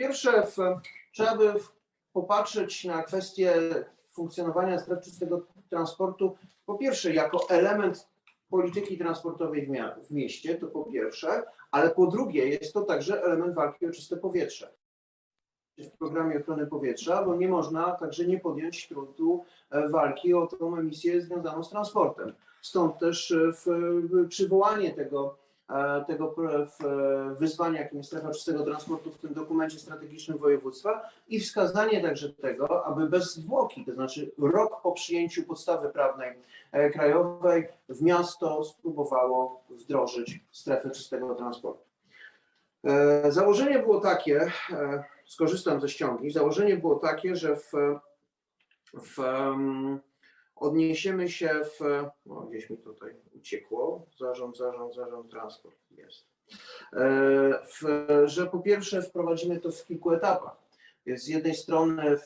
pierwsze, w, trzeba by w- popatrzeć na kwestię funkcjonowania stref czystego transportu, po pierwsze, jako element polityki transportowej w, w mieście, to po pierwsze, ale po drugie, jest to także element walki o czyste powietrze. W programie ochrony powietrza, bo nie można także nie podjąć trudu e, walki o tą emisję związaną z transportem. Stąd też e, w, w, przywołanie tego, tego pro- w, e, wyzwania, jakim jest strefa czystego transportu w tym dokumencie strategicznym województwa i wskazanie także tego, aby bez zwłoki, to znaczy rok po przyjęciu podstawy prawnej e, krajowej, w miasto spróbowało wdrożyć strefę czystego transportu. E, Założenie było takie, e, skorzystam ze ściągi, założenie było takie, że w, w odniesiemy się w, o, gdzieś mi tutaj uciekło, zarząd, zarząd, zarząd, transport. Jest, E, w, że po pierwsze wprowadzimy to w kilku etapach. Jest z jednej strony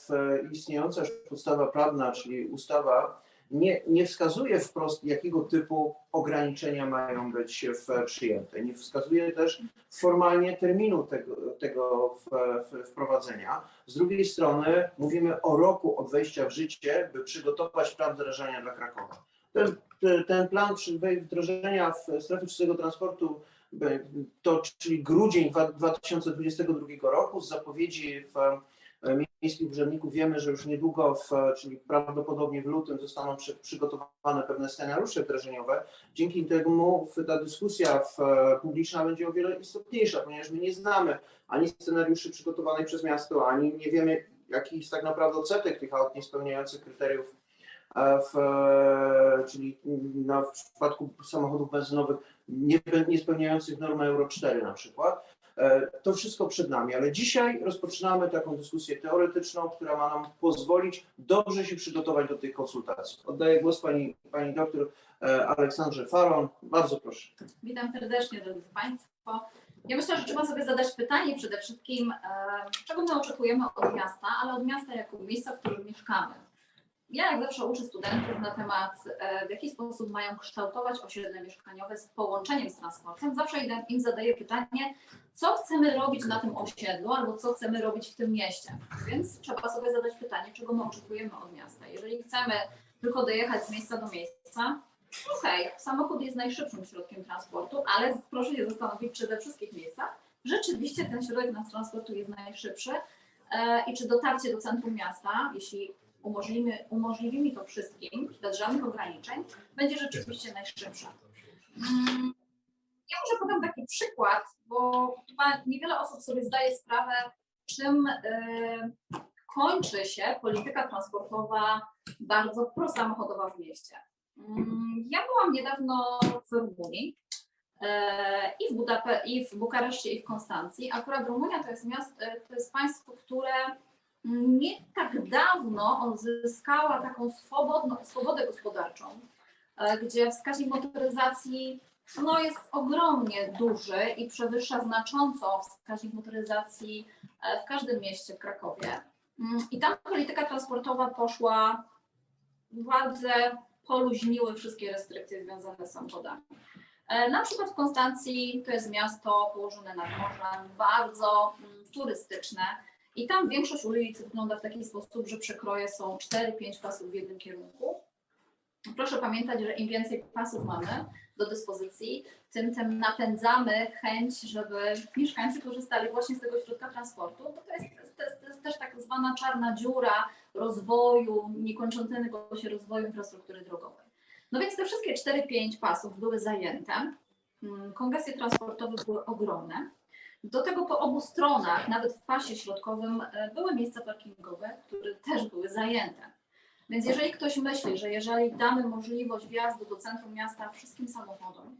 istniejąca już podstawa prawna, czyli ustawa, nie, nie wskazuje wprost, jakiego typu ograniczenia mają być w, przyjęte. Nie wskazuje też formalnie terminu tego, tego w, w, wprowadzenia. Z drugiej strony mówimy o roku od wejścia w życie, by przygotować plan wdrażania dla Krakowa. Ten, ten- plan wdrożenia w strefy czystego transportu to czyli grudzień dwa- 2022 roku z zapowiedzi w miejskich urzędników wiemy, że już niedługo, w, czyli prawdopodobnie w lutym zostaną przy, przygotowane pewne scenariusze wdrożeniowe. Dzięki temu ta dyskusja w, publiczna będzie o wiele istotniejsza, ponieważ my nie znamy ani scenariuszy przygotowanych przez miasto, ani nie wiemy, jaki jest tak naprawdę odsetek tych aut niespełniających kryteriów, e, w, e, czyli na, w przypadku samochodów benzynowych nie, nie spełniających normy Euro 4 na przykład. E, To wszystko przed nami, ale dzisiaj rozpoczynamy taką dyskusję teoretyczną, która ma nam pozwolić dobrze się przygotować do tych konsultacji. Oddaję głos pani, pani doktor e, Aleksandrze Faron. Bardzo proszę. Witam serdecznie, drodzy Państwo. Ja myślę, że trzeba sobie zadać pytanie przede wszystkim, e, czego my oczekujemy od miasta, ale od miasta jako miejsca, w którym mieszkamy. Ja jak zawsze uczę studentów na temat, e, w jaki sposób mają kształtować osiedle mieszkaniowe z połączeniem z transportem. Zawsze im- zadaję pytanie, co chcemy robić na tym osiedlu albo co chcemy robić w tym mieście. Więc trzeba sobie zadać pytanie, czego my oczekujemy od miasta. Jeżeli chcemy tylko dojechać z miejsca do miejsca, Okej, samochód jest najszybszym środkiem transportu, ale proszę się zastanowić, czy we wszystkich miejscach rzeczywiście ten środek transportu jest najszybszy e, i czy dotarcie do centrum miasta, jeśli umożliwimy, umożliwimy to wszystkim, bez żadnych ograniczeń, będzie rzeczywiście najszybsze. Mm, Ja może podam taki przykład, bo chyba niewiele osób sobie zdaje sprawę, czym e, kończy się polityka transportowa bardzo prosamochodowa w mieście. Mm, Ja byłam niedawno w Rumunii e, i w, Budape- i w Bukareszcie, i w Konstancji. Akurat Rumunia to jest, miasto, e, to jest państwo, które nie tak dawno uzyskała taką swobodną, swobodę gospodarczą, e, gdzie wskaźnik motoryzacji no, jest ogromnie duży i przewyższa znacząco wskaźnik motoryzacji e, w każdym mieście w Krakowie. Mm, I tam polityka transportowa poszła, władze poluźniły wszystkie restrykcje związane z samochodami. E, Na przykład w Konstancji to jest miasto położone nad morzem, bardzo mm, turystyczne i tam większość ulic wygląda w taki sposób, że przekroje są 4-5 pasów w jednym kierunku. Proszę pamiętać, że im więcej pasów mamy do dyspozycji, tym, tym napędzamy chęć, żeby mieszkańcy korzystali właśnie z tego środka transportu, bo to jest, to jest, to jest też tak zwana czarna dziura rozwoju, niekończącego się rozwoju infrastruktury drogowej. No więc te wszystkie 4-5 pasów były zajęte, Mm, kongestie transportowe były ogromne. Do tego po obu stronach, nawet w pasie środkowym, e, były miejsca parkingowe, które też były zajęte. Więc jeżeli ktoś myśli, że jeżeli damy możliwość wjazdu do centrum miasta wszystkim samochodom,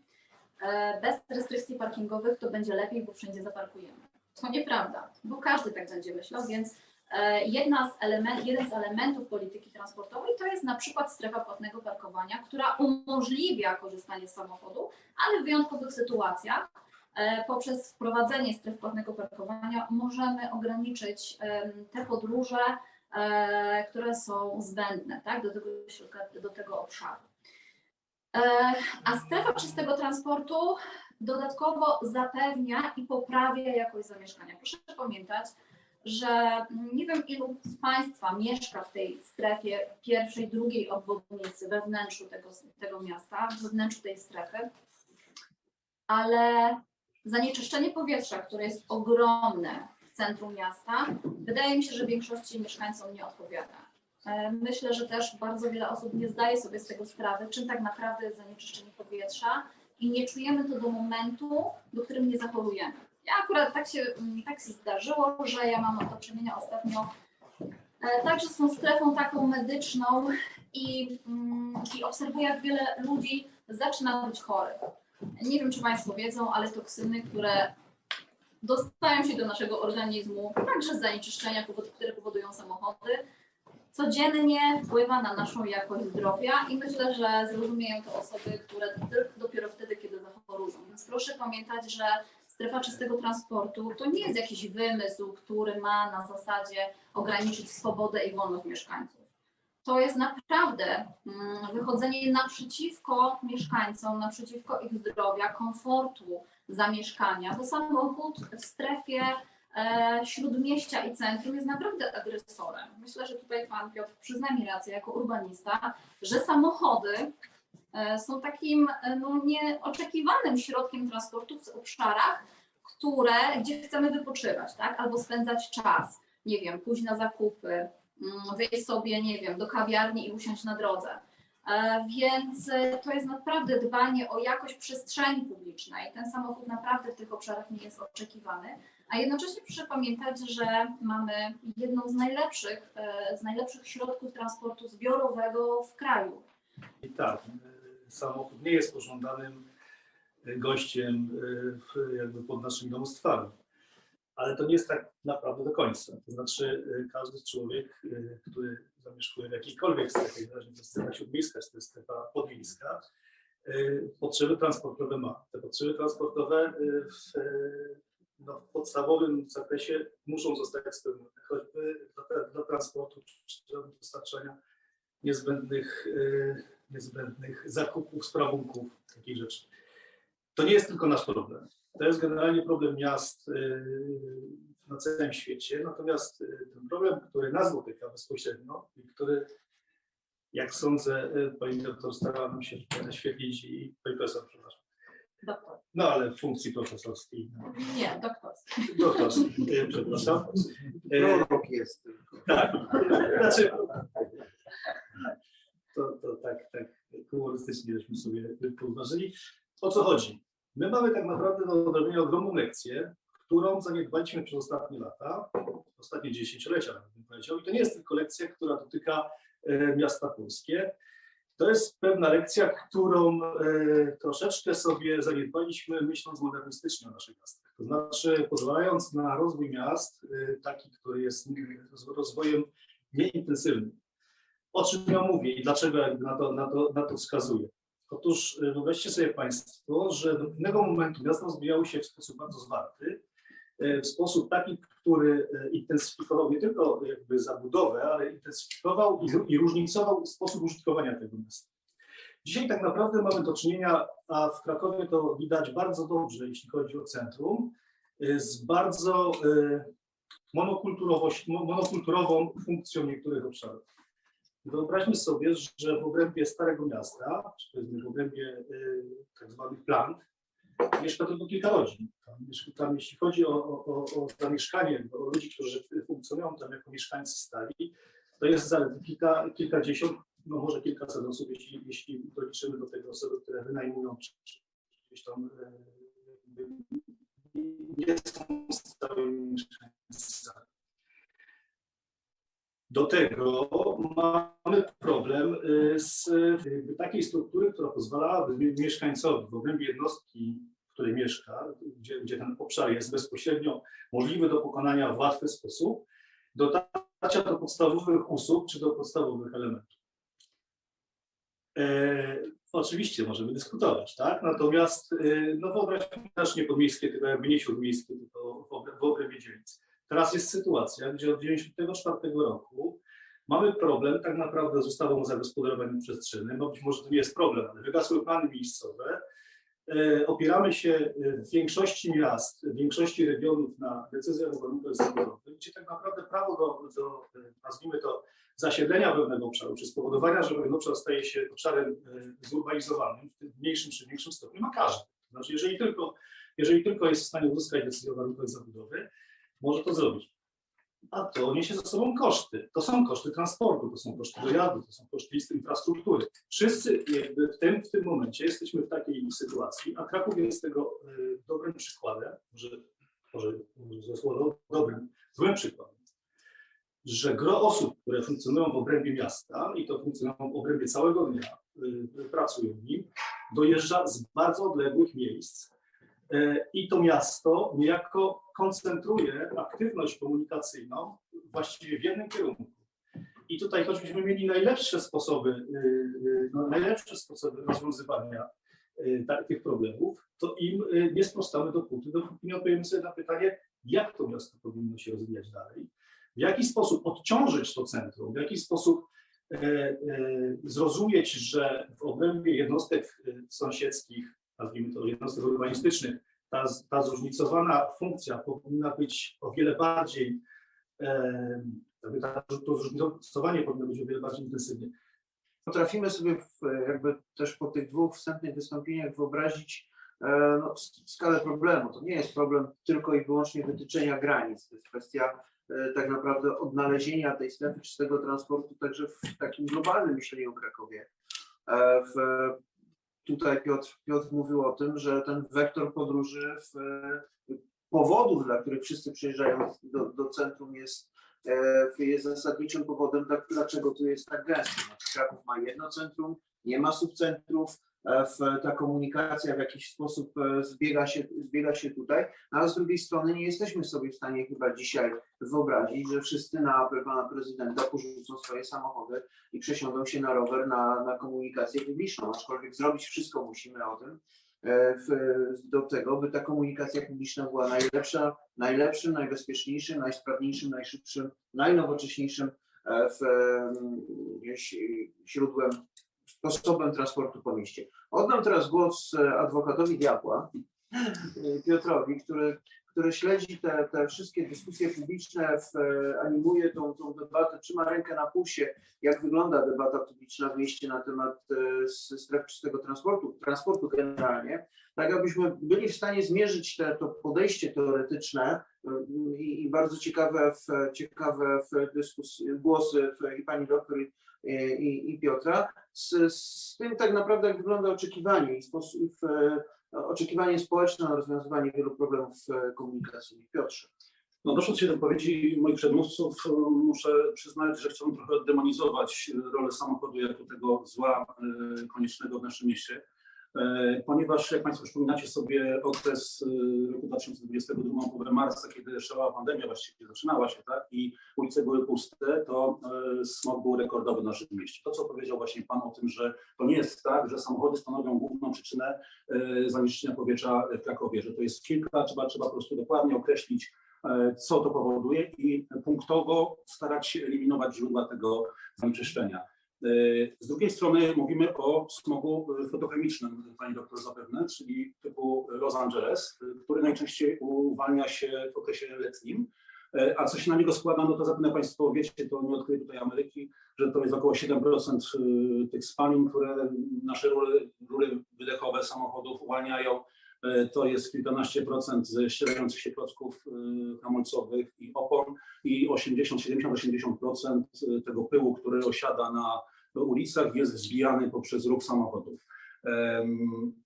e, bez restrykcji parkingowych, to będzie lepiej, bo wszędzie zaparkujemy. To nieprawda, bo każdy tak będzie myślał, więc e, jedna z element, jeden z elementów polityki transportowej to jest na przykład strefa płatnego parkowania, która umożliwia korzystanie z samochodu, ale w wyjątkowych sytuacjach poprzez wprowadzenie stref płatnego parkowania możemy ograniczyć te podróże, e, które są zbędne tak, do, tego środka, do tego obszaru. E, A strefa czystego transportu dodatkowo zapewnia i poprawia jakość zamieszkania. Proszę pamiętać, że nie wiem ilu z Państwa mieszka w tej strefie pierwszej, drugiej obwodnicy we wnętrzu tego, tego miasta, we wnętrzu tej strefy, ale zanieczyszczenie powietrza, które jest ogromne w centrum miasta, wydaje mi się, że większości mieszkańcom nie odpowiada. E, Myślę, że też bardzo wiele osób nie zdaje sobie z tego sprawy, czym tak naprawdę jest zanieczyszczenie powietrza i nie czujemy to do momentu, do którym nie zachorujemy. Ja akurat tak się, mm, tak się zdarzyło, że ja mam do czynienia ostatnio e, także z tą strefą taką medyczną i, mm, i obserwuję, jak wiele ludzi zaczyna być chorych. Nie wiem, czy Państwo wiedzą, ale toksyny, które dostają się do naszego organizmu, także zanieczyszczenia, które powodują samochody, codziennie wpływa na naszą jakość zdrowia i myślę, że zrozumieją to osoby, które dopiero wtedy, kiedy zachorują. Więc proszę pamiętać, że strefa czystego transportu to nie jest jakiś wymysł, który ma na zasadzie ograniczyć swobodę i wolność mieszkańców. To jest naprawdę mm, wychodzenie naprzeciwko mieszkańcom, naprzeciwko ich zdrowia, komfortu zamieszkania, bo samochód w strefie e, śródmieścia i centrum jest naprawdę agresorem. Myślę, że tutaj pan Piotr przyzna mi rację jako urbanista, że samochody e, są takim e, no, nieoczekiwanym środkiem transportu w obszarach, które, gdzie chcemy wypoczywać, tak? Albo spędzać czas, nie wiem, pójść na zakupy, wyjść sobie, nie wiem, do kawiarni i usiąść na drodze. E, Więc e, to jest naprawdę dbanie o jakość przestrzeni publicznej. Ten samochód naprawdę w tych obszarach nie jest oczekiwany. A jednocześnie proszę pamiętać, że mamy jedną z najlepszych, e, z najlepszych środków transportu zbiorowego w kraju. I tak, samochód nie jest pożądanym gościem w, jakby pod naszymi domostwami. Ale to nie jest tak naprawdę do końca. To znaczy y, każdy człowiek, y, który zamieszkuje w jakiejkolwiek strefie, to jest strefa śródmiejska, czy to jest strefa podmiejska, y, potrzeby transportowe ma. Te potrzeby transportowe w, no, w podstawowym zakresie muszą zostać spełnione, choćby dla transportu czy dostarczania niezbędnych niezbędnych zakupów, sprawunków, takich rzeczy. To nie jest tylko nasz problem. To jest generalnie problem miast y, na całym świecie. Natomiast y, ten problem, który nas dotyka bezpośrednio i który, jak sądzę, y, pani doktor starała nam się naświetlić i pani profesor, przepraszam. Doktor. No ale w funkcji profesorskiej. No, Nie, doktor. doktorskiej, y, przepraszam. Prorok jest tak. Znaczy, to, to tak, tak humorystycznie żeśmy sobie podważyli. O co chodzi? My mamy tak naprawdę do odebrania ogromną lekcję, którą zaniedbaliśmy przez ostatnie lata, ostatnie dziesięciolecia, bym powiedział. I to nie jest tylko lekcja, która dotyka e, miasta polskie. To jest pewna lekcja, którą e, troszeczkę sobie zaniedbaliśmy, myśląc modernistycznie o naszych miastach. To znaczy, pozwalając na rozwój miast, e, taki, który jest rozwojem nieintensywnym. O czym ja mówię i dlaczego na to, na to, na to wskazuję? Otóż y, wyobraźcie sobie Państwo, że do pewnego momentu miasta rozwijały się w sposób bardzo zwarty, y, w sposób taki, który y, intensyfikował nie tylko jakby zabudowę, ale intensyfikował i, i różnicował sposób użytkowania tego miasta. Dzisiaj tak naprawdę mamy do czynienia, a w Krakowie to widać bardzo dobrze, jeśli chodzi o centrum, z bardzo monokulturową funkcją niektórych obszarów. Wyobraźmy sobie, że w obrębie Starego Miasta, czy w obrębie y, tak zwanych plant, mieszka tylko kilka rodzin. Tam, tam jeśli chodzi o, o, o, zamieszkanie, o ludzi, którzy funkcjonują tam jako mieszkańcy stali, to jest zaledwie kilka, kilkadziesiąt, no może kilkaset osób, jeśli, jeśli doliczymy do tego osoby, które wynajmują, czy, czy gdzieś tam y, nie są stałymi mieszkańcami. Do tego mamy problem y, z jakby takiej struktury, która pozwala mieszkańcowi w obrębie jednostki, w której mieszka, gdzie, gdzie ten obszar jest bezpośrednio możliwy do pokonania w łatwy sposób, dotarcia do podstawowych usług czy do podstawowych elementów. E, oczywiście możemy dyskutować, tak? Natomiast y, no wyobraźmy też nie podmiejskie, tylko jakby nie śródmiejskie, tylko w obrębie, w obrębie dzielnic. Teraz jest sytuacja, gdzie od 1994 roku mamy problem tak naprawdę z ustawą o zagospodarowaniu przestrzennym. No być może to nie jest problem, ale wygasły plany miejscowe, e, opieramy się e, w większości miast, w większości regionów na decyzjach o warunkach zabudowy, gdzie tak naprawdę prawo do, do e, nazwijmy to, zasiedlenia pewnego obszaru, czy spowodowania, że pewien obszar staje się obszarem zurbanizowanym, w tym mniejszym czy większym stopniu ma każdy. Znaczy, jeżeli tylko, jeżeli tylko jest w stanie uzyskać decyzję o warunkach zabudowy, może to zrobić. A to niesie ze sobą koszty. To są koszty transportu, to są koszty dojazdu, to są koszty infrastruktury. Wszyscy jakby w tym, w tym momencie jesteśmy w takiej sytuacji, a Kraków jest tego y, dobrym przykładem, może, może ze dobrym, złym przykładem, że gro osób, które funkcjonują w obrębie miasta i to funkcjonują w obrębie całego dnia, y, pracują w nim, dojeżdża z bardzo odległych miejsc I to miasto niejako koncentruje aktywność komunikacyjną właściwie w jednym kierunku. I tutaj choćbyśmy mieli najlepsze sposoby, y, y, no, najlepsze sposoby rozwiązywania tych problemów, to im nie sprostamy dopóty, dopóki nie odpowiemy sobie na pytanie, jak to miasto powinno się rozwijać dalej, w jaki sposób odciążyć to centrum, w jaki sposób e, e, zrozumieć, że w obrębie jednostek e, sąsiedzkich nazwijmy to jednostek urbanistycznych, ta, ta zróżnicowana funkcja powinna być o wiele bardziej, to zróżnicowanie powinno być o wiele bardziej intensywne. Potrafimy sobie w, jakby też po tych dwóch wstępnych wystąpieniach wyobrazić e, no, skalę problemu. To nie jest problem tylko i wyłącznie wytyczenia granic. To jest kwestia e, tak naprawdę odnalezienia tej strefy czystego transportu także w takim globalnym myśleniu o Krakowie. E, w, tutaj Piotr, Piotr mówił o tym, że ten wektor podróży w, e, powodów, dla których wszyscy przyjeżdżają do, do centrum jest, e, jest zasadniczym powodem, dla, dlaczego tu jest tak gęsto. Kraków ma jedno centrum, nie ma subcentrów, w, ta komunikacja w jakiś sposób e, zbiega się, zbiega się tutaj, no, ale z drugiej strony nie jesteśmy sobie w stanie chyba dzisiaj wyobrazić, że wszyscy na apel pana prezydenta porzucą swoje samochody i przesiądą się na rower na, na komunikację publiczną, aczkolwiek zrobić wszystko musimy o tym, e, w, do tego, by ta komunikacja publiczna była najlepsza, najlepszym, najbezpieczniejszym, najsprawniejszym, najszybszym, najnowocześniejszym e, w, em, ś- źródłem, sposobem transportu po mieście. Oddam teraz głos e, adwokatowi diabła, e, Piotrowi, który, który śledzi te, te wszystkie dyskusje publiczne, w, e, animuje tą, tą debatę, trzyma rękę na pulsie, jak wygląda debata publiczna w mieście na temat stref czystego transportu, transportu generalnie, tak abyśmy byli w stanie zmierzyć te, to podejście teoretyczne y, i, i bardzo ciekawe, w, ciekawe w dyskusji, głosy w, i pani doktor i, i Piotra, z, z tym tak naprawdę jak wygląda oczekiwanie i sposób, w, oczekiwanie społeczne na rozwiązywanie wielu problemów e, komunikacyjnych. Piotrze. No, odnosząc się do wypowiedzi moich przedmówców, e, muszę przyznać, że chciałbym trochę demonizować e, rolę samochodu jako tego zła e, koniecznego w naszym mieście, E, ponieważ jak Państwo przypominacie sobie okres e, roku 2022, połowę marca, kiedy szalała pandemia, właściwie zaczynała się, tak, i ulice były puste, to e, smog był rekordowy w naszym mieście. To, co powiedział właśnie Pan o tym, że to nie jest tak, że samochody stanowią główną przyczynę e, zanieczyszczenia powietrza w Krakowie, że to jest kilka, trzeba, trzeba po prostu dokładnie określić, e, co to powoduje i punktowo starać się eliminować źródła tego zanieczyszczenia. E, Z drugiej strony mówimy o smogu e, fotochemicznym, pani doktor zapewne, czyli typu Los Angeles, który najczęściej uwalnia się w okresie letnim. E, A co się na niego składa, no to zapewne Państwo wiecie, to nie odkryję tutaj Ameryki, że to jest około 7% y, tych spalin, które nasze rury, rury wydechowe samochodów uwalniają. To jest kilkanaście procent ze ścierających się klocków hamulcowych i opon i 80, 70, 80% tego pyłu, który osiada na ulicach jest zbijany poprzez ruch samochodów.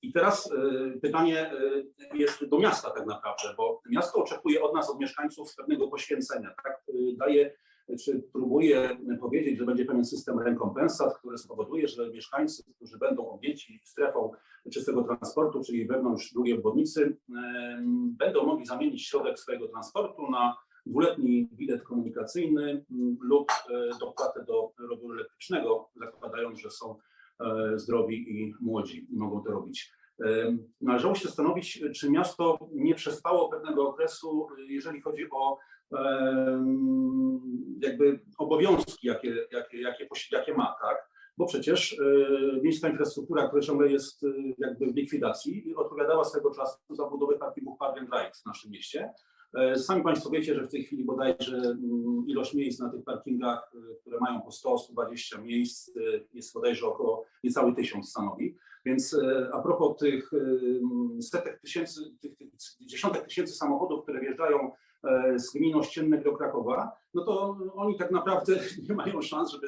I teraz e, pytanie e, jest do miasta tak naprawdę, bo miasto oczekuje od nas, od mieszkańców pewnego poświęcenia. Tak? E, Daje, czy próbuje powiedzieć, że będzie pewien system rekompensat, który spowoduje, że mieszkańcy, którzy będą objęci strefą czystego transportu, czyli wewnątrz drugiej obwodnicy, będą mogli zamienić środek swojego transportu na dwuletni bilet komunikacyjny m, lub e, dopłatę do roweru elektrycznego, zakładając, że są e, zdrowi i młodzi i mogą to robić. Należało się zastanowić, czy miasto nie przespało pewnego okresu, jeżeli chodzi o jakby obowiązki, jakie, jakie, jakie, jakie ma, tak? bo przecież e, miejska infrastruktura, która ciągle jest jakby w likwidacji, odpowiadała swego czasu za budowę parkingów Park and Ride w naszym mieście. E, Sami Państwo wiecie, że w tej chwili bodajże mm, ilość miejsc na tych parkingach, e, które mają po 100-120 miejsc, e, jest bodajże około niecały tysiąc stanowi. Więc a propos tych e, setek tysięcy, tych, tych dziesiątek tysięcy samochodów, które wjeżdżają z gminy Ościennych do Krakowa, no to oni tak naprawdę nie mają szans, żeby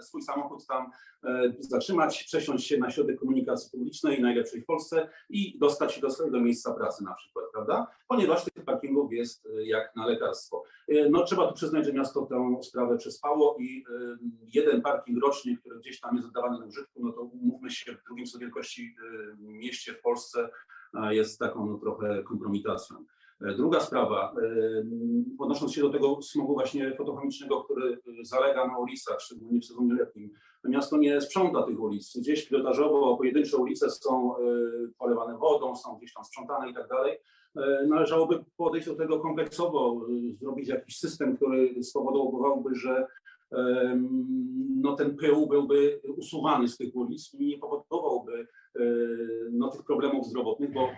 swój samochód tam e, zatrzymać, przesiąść się na środek komunikacji publicznej, najlepszej w Polsce i dostać się do swojego miejsca pracy na przykład, prawda? Ponieważ tych parkingów jest e, jak na lekarstwo. E, No trzeba tu przyznać, że miasto tę sprawę przespało i e, jeden parking rocznie, który gdzieś tam jest oddawany do użytku, no to umówmy się, w drugim co wielkości e, mieście w Polsce jest taką no, trochę kompromitacją. Druga sprawa, e, odnosząc się do tego smogu właśnie fotochemicznego, który zalega na ulicach, szczególnie w sezonie letnim. Miasto nie sprząta tych ulic. Gdzieś pilotażowo pojedyncze ulice są e, polewane wodą, są gdzieś tam sprzątane i tak dalej. E, Należałoby podejść do tego kompleksowo, zrobić jakiś system, który spowodowałby, że no, ten pył byłby usuwany z tych ulic i nie powodowałby no, tych problemów zdrowotnych, bo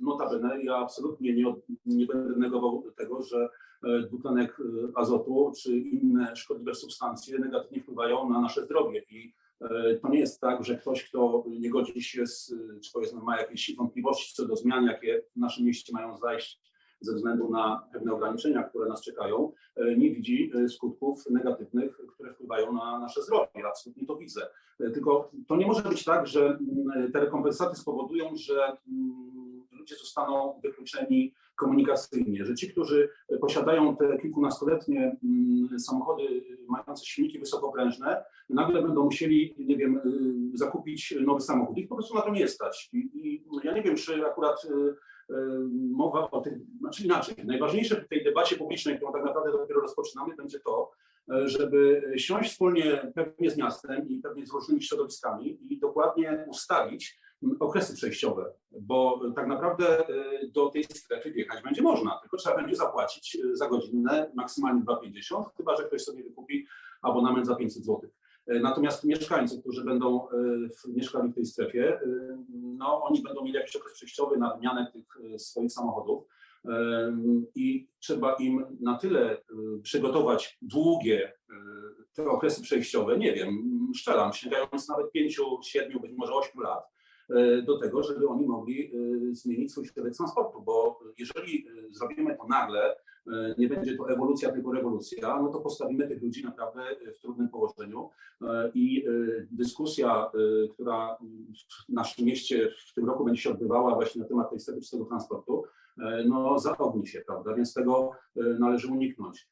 notabene ja absolutnie nie, nie będę negował tego, że e, dwutlenek e, azotu czy inne szkodliwe substancje negatywnie wpływają na nasze zdrowie i e, to nie jest tak, że ktoś, kto nie godzi się z, czy powiedzmy ma jakieś wątpliwości co do zmian, jakie w naszym mieście mają zajść ze względu na pewne ograniczenia, które nas czekają, nie widzi skutków negatywnych, które wpływają na nasze zdrowie. Absolutnie to widzę. Tylko to nie może być tak, że mm, te rekompensaty spowodują, że mm, ludzie zostaną wykluczeni komunikacyjnie, że ci, którzy posiadają te kilkunastoletnie mm, samochody mające silniki wysokoprężne, nagle będą musieli, nie wiem, y, zakupić nowy samochód. Ich po prostu na to nie stać. I, i ja nie wiem, czy akurat y, y, mowa o tym, znaczy inaczej. Najważniejsze w tej debacie publicznej, którą tak naprawdę dopiero rozpoczynamy, będzie to, żeby siąść wspólnie pewnie z miastem i pewnie z różnymi środowiskami i dokładnie ustalić okresy przejściowe, bo tak naprawdę e, do tej strefy wjechać będzie można, tylko trzeba będzie zapłacić e, za godzinę maksymalnie 2,50, chyba że ktoś sobie wykupi abonament za 500 zł. E, Natomiast mieszkańcy, którzy będą mieszkali w tej strefie, no oni będą mieli jakiś okres przejściowy na wymianę tych swoich samochodów i trzeba im na tyle przygotować długie te okresy przejściowe, nie wiem, szczelam, sięgając nawet 5, 7, być może 8 lat, do tego, żeby oni mogli e, zmienić swój środek transportu, bo jeżeli e, zrobimy to nagle, e, nie będzie to ewolucja, tylko rewolucja, no to postawimy tych ludzi naprawdę w trudnym położeniu E, i e, dyskusja, e, która w naszym mieście w tym roku będzie się odbywała właśnie na temat tej strefy czystego transportu, e, no zaogni się, prawda, więc tego e, należy uniknąć.